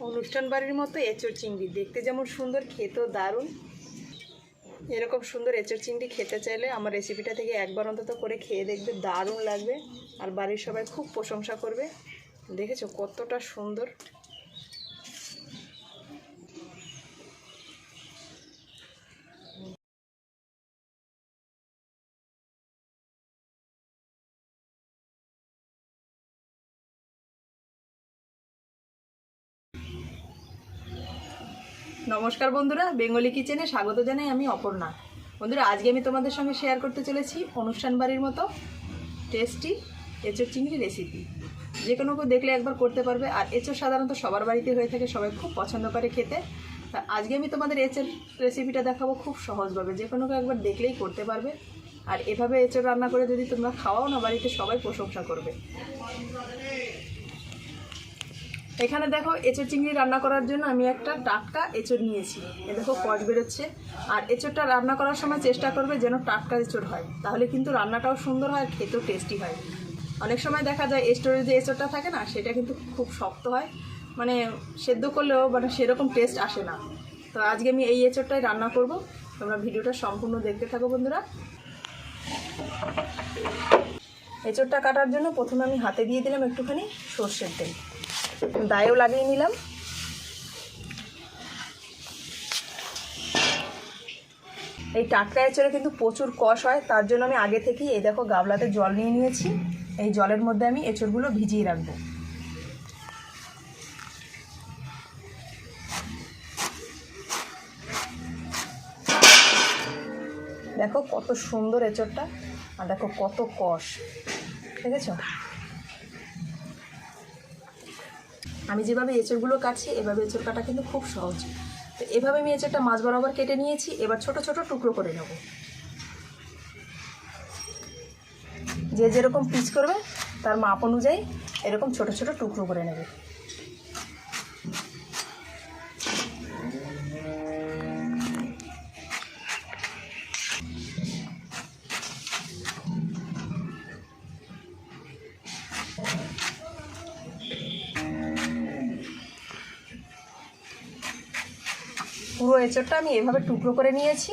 অনুষ্ঠান বাড়ির মতো এঁচড় চিংড়ি। দেখতে যেমন সুন্দর, খেতেও দারুণ। এরকম সুন্দর এঁচড় চিংড়ি খেতে চাইলে আমার রেসিপিটা থেকে একবার অন্তত করে খেয়ে দেখবে, দারুণ লাগবে। আর বাড়ির সবাই খুব প্রশংসা করবে। দেখেছ কতটা সুন্দর? নমস্কার বন্ধুরা, বেঙ্গলি কিচেনে স্বাগত জানাই আমি অপর্ণা। বন্ধুরা, আজকে আমি তোমাদের সঙ্গে শেয়ার করতে চলেছি অনুষ্ঠান বাড়ির মতো টেস্টি এঁচোর চিংড়ি রেসিপি যে কোনো কেউ দেখলে একবার করতে পারবে, আর এঁচোর সাধারণত সবার বাড়িতে হয়ে থাকে, সবাই খুব পছন্দ করে খেতে। তা আজকে আমি তোমাদের এঁচোর রেসিপিটা দেখাবো খুব সহজভাবে, যে কোনো কেউ একবার দেখলেই করতে পারবে। আর এভাবে এঁচোর রান্না করে যদি তোমরা খাওয়াও না, বাড়িতে সবাই প্রশংসা করবে। এখানে দেখো এঁচড় চিংড়ি রান্না করার জন্য আমি একটা টাটকা এঁচড় নিয়েছি। এ দেখো কচ বেরোচ্ছে। আর এঁচড়টা রান্না করার সময় চেষ্টা করবে যেন টাটকা এঁচড় হয়। তাহলে কিন্তু রান্নাটাও সুন্দর হয়, খেতেও টেস্টি হয়। অনেক সময় দেখা যায় স্টোরে যে এঁচড়টা থাকে না, সেটা কিন্তু খুব শক্ত হয়। মানে সেদ্ধ করলেও মানে সেরকম টেস্ট আসে না। তো আজকে আমি এই এঁচড়টাই রান্না করব। তোমরা ভিডিওটা সম্পূর্ণ দেখতে থাকো বন্ধুরা। এঁচড়টা কাটার জন্য প্রথমে আমি হাতে দিয়ে দিলাম একটুখানি সর্ষের তেল। দায়েও লাগিয়ে নিলাম। এই টাটকা এঁচড়ে কিন্তু প্রচুর কষ হয়, তার জন্য আমি আগে থেকেই এই দেখো গাবলাতে জল নিয়ে নিয়েছি। এই জলের মধ্যে আমি এঁচড়গুলো ভিজিয়ে রাখব। দেখো কত সুন্দর এঁচড়টা, আর দেখো কত কষ। দেখেছ? আমি যেভাবে এঁচড়গুলো কাটছি, এভাবে এঁচড় কাটা কিন্তু খুব সহজ। তো এভাবে আমি এঁচড়টা মাছ বরাবর কেটে নিয়েছি, এবার ছোট ছোট টুকরো করে নেব। যে যেরকম পিচ করবে, তার মাপ অনুযায়ী এরকম ছোট ছোট টুকরো করে নেবে। এঁচড়টা আমি এভাবে টুকরো করে নিয়েছি।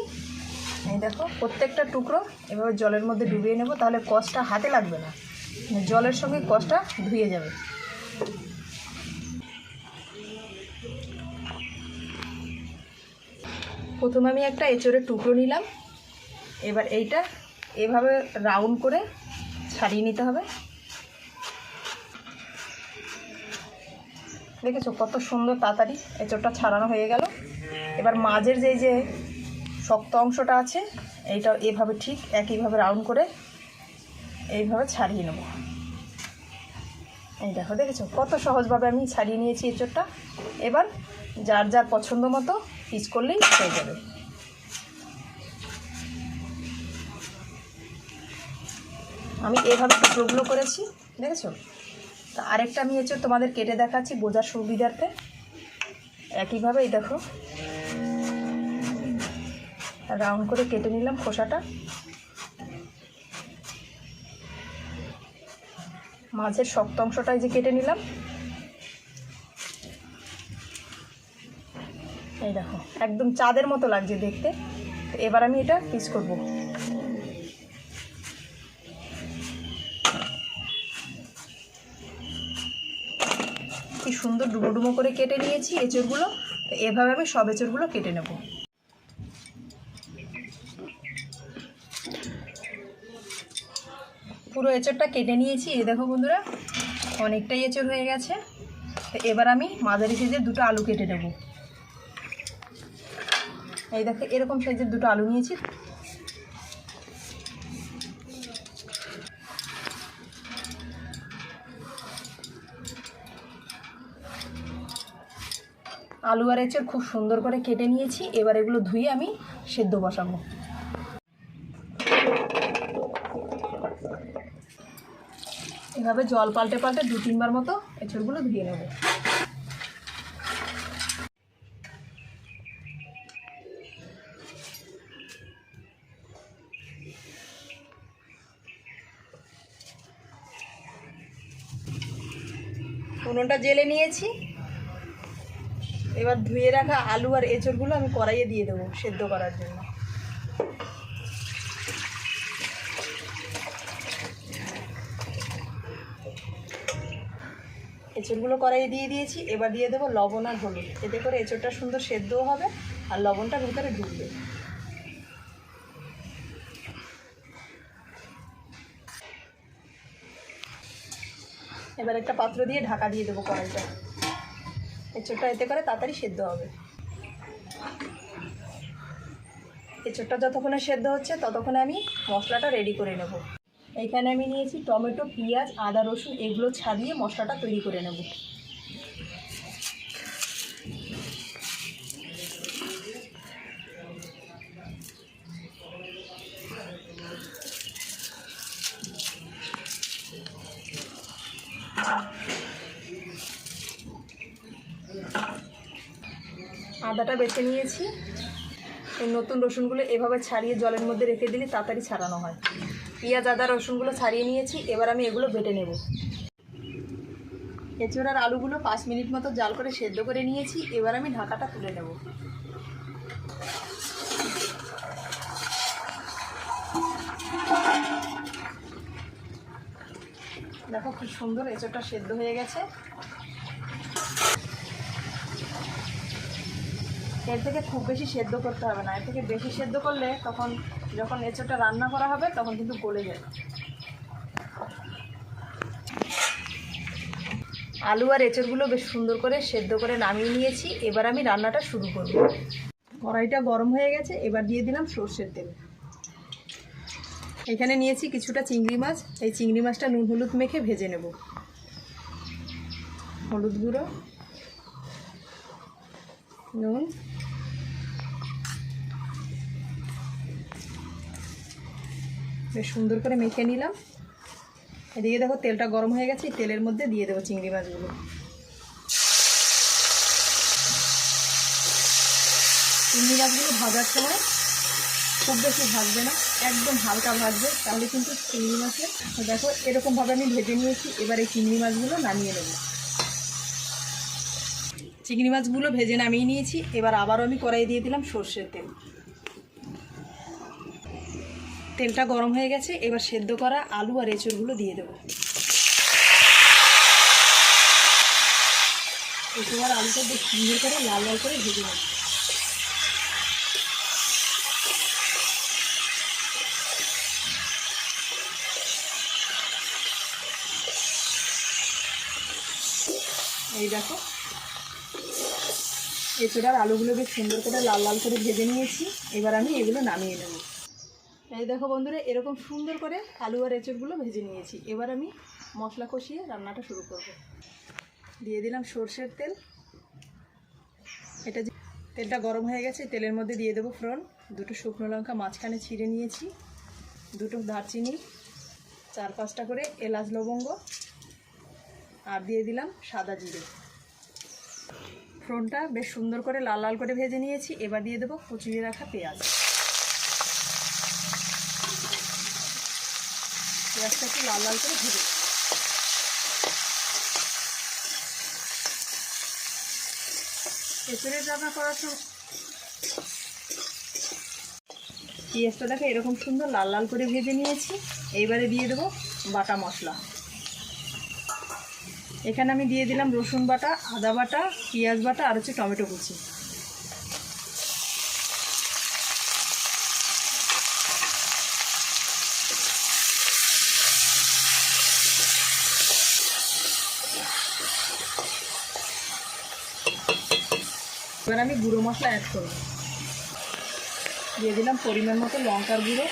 এই দেখো, প্রত্যেকটা টুকরো এভাবে জলের মধ্যে ডুবিয়ে নেব, তাহলে কষটা হাতে লাগবে না। মানে জলের সঙ্গে কষটা ধুয়ে যাবে। প্রথমে আমি একটা এঁচড়ের টুকরো নিলাম। এবার এইটা এভাবে রাউন্ড করে ছাড়িয়ে নিতে হবে। দেখেছ কত সুন্দর তাড়াতাড়ি এঁচড়টা ছাড়ানো হয়ে গেল। এবার মাঝের যে যে শক্ত অংশটা আছে, এইটা এভাবে ঠিক একইভাবে রাউন্ড করে এইভাবে ছাড়িয়ে নেব। এই দেখো, দেখেছ কত সহজভাবে আমি ছাড়িয়ে নিয়েছি এঁচড়টা। এবার যার যার পছন্দ মতো পিস করলেই হয়ে যাবে। আমি এভাবে টুকরোগুলো করেছি, দেখেছ? আরেকটা আমি এঁচড় তোমাদের কেটে দেখাচ্ছি বোঝার সুবিধার্থে। একইভাবে এই দেখো। রাউন্ড করে কেটে নিলাম খোসাটা। মাঝের শক্ত অংশটাই যে কেটে নিলাম। এই দেখো, একদম চাঁদের মতো লাগছে দেখতে। এবার আমি এটা পিস করব। কি সুন্দর ডুবো ডুবো করে কেটে নিয়েছি এঁচড়গুলো। তো এভাবে আমি সব এঁচড়গুলো কেটে নেব। পুরো এঁচড়টা কেটে নিয়েছি। এই দেখো বন্ধুরা, অনেকটাই এঁচড় হয়ে গেছে। তো এবার আমি মাঝারি সাইজের দুটো আলু কেটে নেব। এই দেখো, এরকম সাইজের দুটো আলু নিয়েছি। আলু আর এঁচড় খুব সুন্দর করে কেটে নিয়েছি। এবার এগুলো ধুয়ে আমি সেদ্ধ বসাবো। এভাবে জল পাল্টে পাল্টে দু তিনবার মতো এঁচড়গুলো ধুয়ে নেব। উনুনটা জেলে নিয়েছি। এবার ধুয়ে রাখা আলু আর এঁচড়গুলো আমি কড়াইয়ে দিয়ে দেবো সেদ্ধ করার জন্য। এঁচড়গুলো কড়াইয়ে দিয়ে দিয়েছি, এবার দিয়ে দেবো লবণ আর হলুদ। এতে করে এঁচড়টা সুন্দর সেদ্ধও হবে আর লবণটা ভিতরে ঢুকবে। এবার একটা পাত্র দিয়ে ঢাকা দিয়ে দেবো কড়াইটা। এঁচড়টা এতে করে তাড়াতাড়ি সেদ্ধ হবে। এঁচড়টা যতক্ষণে সেদ্ধ হচ্ছে ততক্ষণে আমি মশলাটা রেডি করে নেব। এইখানে আমি নিয়েছি টমেটো, পেঁয়াজ, আদা, রসুন, এগুলো ছাড়িয়ে মশলাটা তৈরি করে নেব। আদাটা বেছে নিয়েছি। এই নতুন রসুনগুলো এভাবে ছাড়িয়ে জলের মধ্যে রেখে দিলে তাড়াতাড়ি ছাড়ানো হয়। পেঁয়াজ, আদা, রসুনগুলো ছাড়িয়ে নিয়েছি, এবার আমি এগুলো বেটে নেব। এছাড়ার আলুগুলো পাঁচ মিনিট মতো জাল করে সেদ্ধ করে নিয়েছি, এবার আমি ঢাকাটা তুলে নেব। দেখো কি সুন্দর এঁচোড়টা সেদ্ধ হয়ে গেছে। এর থেকে খুব বেশি সেদ্ধ করতে হবে না। এর থেকে বেশি সেদ্ধ করলে তখন যখন এঁচোড়টা রান্না করা হবে, তখন কিন্তু গলে যাবে। আলু আর এঁচড়গুলো বেশ সুন্দর করে সেদ্ধ করে নামিয়ে নিয়েছি। এবার আমি রান্নাটা শুরু করব। কড়াইটা গরম হয়ে গেছে, এবার দিয়ে দিলাম সর্ষের তেল। এখানে নিয়েছি কিছুটা চিংড়ি মাছ। এই চিংড়ি মাছটা নুন হলুদ মেখে ভেজে নেব। হলুদ গুঁড়ো। নুন বেশ সুন্দর করে মেখে নিলাম। এদিকে দেখো তেলটা গরম হয়ে গেছে তেলের মধ্যে দিয়ে দেবো চিংড়ি মাছগুলো। চিংড়ি মাছগুলো ভাজার সময় খুব বেশি ভাজবে না, একদম হালকা ভাজবে, তাহলে কিন্তু চিংড়ি মাছের, দেখো এরকমভাবে আমি ভেজে নিয়েছি, এবার এই চিংড়ি মাছগুলো নামিয়ে নেব। চিংড়ি মাছগুলো ভেজে নামিয়ে নিয়েছি। এবার আবারও আমি কড়াই দিয়ে দিলাম সর্ষের তেল। তেলটা গরম হয়ে গেছে, এবার সেদ্ধ করা আলু আর এঁচড়গুলো দিয়ে দেবো। আর আলুটা বেশ সুন্দর করে লাল লাল করে ভেজে নেব। এই দেখো এছাড়া আলুগুলো বেশ সুন্দর করে লাল লাল করে ভেজে নিয়েছি। এবার আমি এগুলো নামিয়ে নেব। এই দেখো বন্ধুরা, এরকম সুন্দর করে আলু আর এঁচড়গুলো ভেজে নিয়েছি। এবার আমি মশলা কষিয়ে রান্নাটা শুরু করব। দিয়ে দিলাম সর্ষের তেল। এটা তেলটা গরম হয়ে গেছে তেলের মধ্যে দিয়ে দেবো ফ্রন দুটো শুকনো লঙ্কা মাঝখানে ছিঁড়ে নিয়েছি। দুটো দারচিনি, চার পাঁচটা করে এলাচ লবঙ্গ। আর দিয়ে দিলাম সাদা জিরে। ফোড়নটা বেশ সুন্দর করে লাল লাল করে ভেজে নিয়েছি। এবার দিয়ে দেবো কুচিয়ে রাখা পেঁয়াজ। পেঁয়াজটা একটু লাল লাল করে ভেজে। এঁচড়ের রান্না করার সময় পেঁয়াজটা দেখো এরকম সুন্দর লাল লাল করে ভেজে নিয়েছি। এইবারে দিয়ে দেবো বাটা মশলা। এখানে আমি দিয়ে দিলাম রসুন বাটা, আদা বাটা, পেঁয়াজ বাটা আর হচ্ছে টমেটো কুচি। এবার আমি গুঁড়ো মশলা অ্যাড করব। দিয়ে দিলাম পরিমাণ মতো লঙ্কার গুঁড়ো।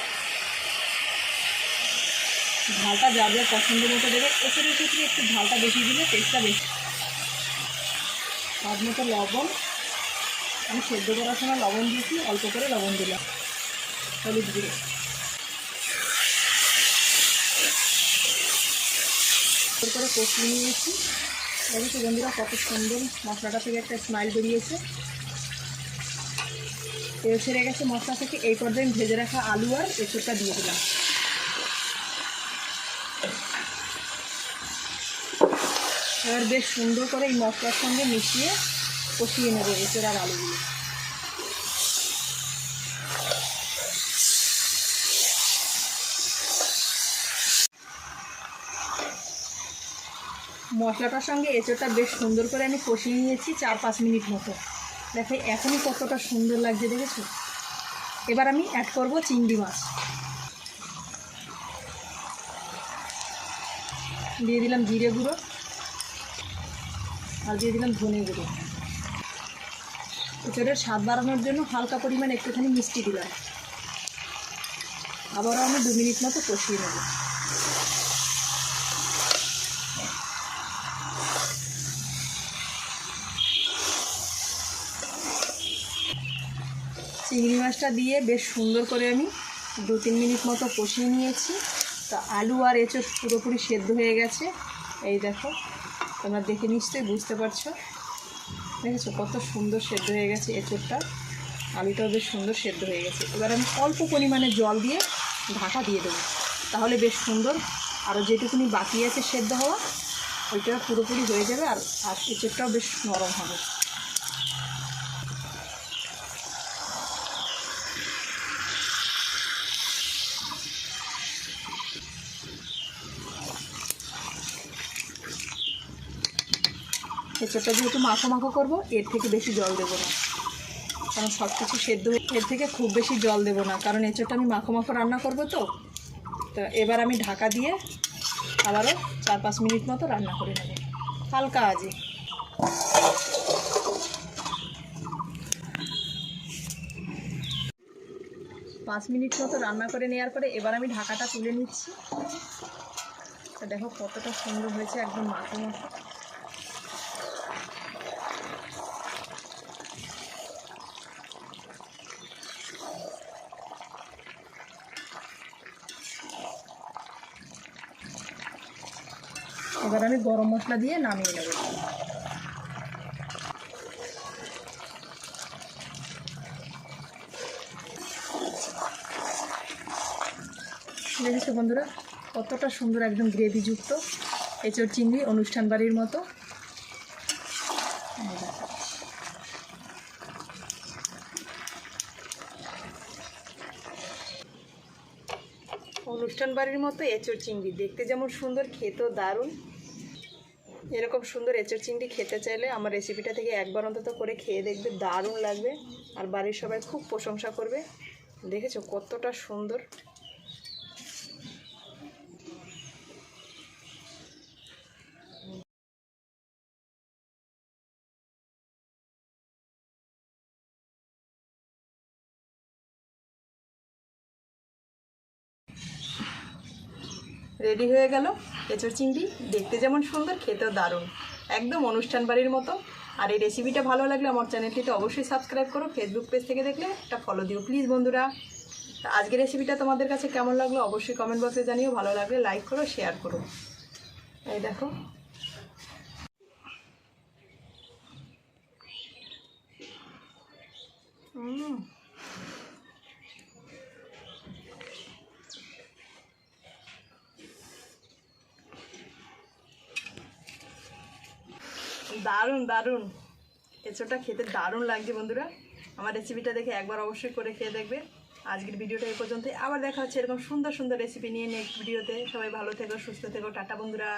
ঝালটা যা যা পছন্দ মতো দেবে। এছাড়া ক্ষেত্রে একটু ঝালটা বেশি দিলে টেস্টটা বেশি। স্বাদ মতো লবণ। আমি সেদ্ধ করার সময় লবণ দিয়েছি, অল্প করে লবণ দিলাম। হলুদ গুঁড়ো। করে কষিয়ে নিয়েছি দেখেছি বন্ধুরা কত সুন্দর মশলাটা থেকে একটা স্মাইল বেরিয়েছে। তেল ছেড়ে গেছে মশলা থেকে। এই পর্যায়ে ভেজে রাখা আলু আর এঁচড়টা দিয়ে দিলাম। এবার বেশ সুন্দর করে এই মশলার সঙ্গে মিশিয়ে কষিয়ে নেব এঁচড় আর আলুগুলো। মশলাটার সঙ্গে এঁচড়টা বেশ সুন্দর করে আমি কষিয়ে নিয়েছি চার পাঁচ মিনিট মতো। দেখো এখনই কতটা সুন্দর লাগছে, দেখেছ? এবার আমি অ্যাড করব চিংড়ি মাছ। দিয়ে দিলাম জিরে গুঁড়ো। আর দিয়ে দিলাম ধনে গুঁড়ো। এঁচড়ের স্বাদ বাড়ানোর জন্য হালকা পরিমাণ একটুখানি মিষ্টি দিলাম। আবারও আমি দু মিনিট মতো কষিয়ে নেব। চিংড়ি মাছটা দিয়ে বেশ সুন্দর করে আমি দু তিন মিনিট মতো কষিয়ে নিয়েছি। তো আলু আর এঁচড় পুরোপুরি সেদ্ধ হয়ে গেছে। এই দেখো। তোমরা দেখে নিশ্চয়ই বুঝতে পারছ। দেখেছ কত সুন্দর সেদ্ধ হয়ে গেছে এঁচড়টা? আলুটাও বেশ সুন্দর সেদ্ধ হয়ে গেছে। এবার আমি অল্প পরিমাণে জল দিয়ে ঢাকা দিয়ে দেবো। তাহলে বেশ সুন্দর। আরও যেটুকুনি বাকি আছে সেদ্ধ হওয়া, ওইটা পুরোপুরি হয়ে যাবে আর আর এঁচড়টাও বেশ নরম হবে। এঁচড়টা যেহেতু মাখো মাখো করব, এর থেকে বেশি জল দেবো না। কারণ সব কিছু সেদ্ধ এর থেকে খুব বেশি জল দেবো না। কারণ এঁচড়টা আমি মাখো মাখো রান্না করব তো। তো এবার আমি ঢাকা দিয়ে আবারও চার পাঁচ মিনিট মতো রান্না করে নেব। হালকা আজে। পাঁচ মিনিট মতো রান্না করে নেওয়ার পরে এবার আমি ঢাকাটা তুলে নিচ্ছি। দেখো কতটা সুন্দর হয়েছে একদম মাখো মাখো এবার আমি গরম মশলা দিয়ে নামিয়ে নেব। দেখেছ বন্ধুরা, কতটা সুন্দর একদম গ্রেভিযুক্ত এঁচড় চিংড়ি অনুষ্ঠান বাড়ির মতো। অনুষ্ঠান বাড়ির মতো এঁচড় চিংড়ি, দেখতে যেমন সুন্দর, খেতেও দারুণ। এরকম সুন্দর এঁচড় চিংড়ি খেতে চাইলে আমার রেসিপিটা থেকে একবার অন্তত করে খেয়ে দেখবে, দারুণ লাগবে। আর বাড়ির সবাই খুব প্রশংসা করবে। দেখেছ কতটা সুন্দর? রেডি হয়ে গেল। এঁচড় চিংড়ি দেখতে যেমন সুন্দর, খেতেও দারুণ। একদম অনুষ্ঠান বাড়ির মতো। আর এই রেসিপিটা ভালো লাগলে আমার চ্যানেলটিতে অবশ্যই সাবস্ক্রাইব করো। ফেসবুক পেজ থেকে দেখলে একটা ফলো দিও প্লিজ বন্ধুরা। আজকের রেসিপিটা তোমাদের কাছে কেমন লাগল অবশ্যই কমেন্ট বক্সে জানিও। ভালো লাগলে লাইক করো শেয়ার করো। এই দেখো। দারুণ দারুণ। এঁচোটা খেতে দারুণ লাগছে বন্ধুরা। আমার রেসিপিটা দেখে একবার অবশ্যই করে খেয়ে দেখবে। আজকের ভিডিওটা এই পর্যন্ত আবার দেখা হচ্ছে এরকম সুন্দর সুন্দর রেসিপি নিয়ে নেক্সট ভিডিওতে সবাই ভালো থেকো, সুস্থ থেকো। টাটা বন্ধুরা।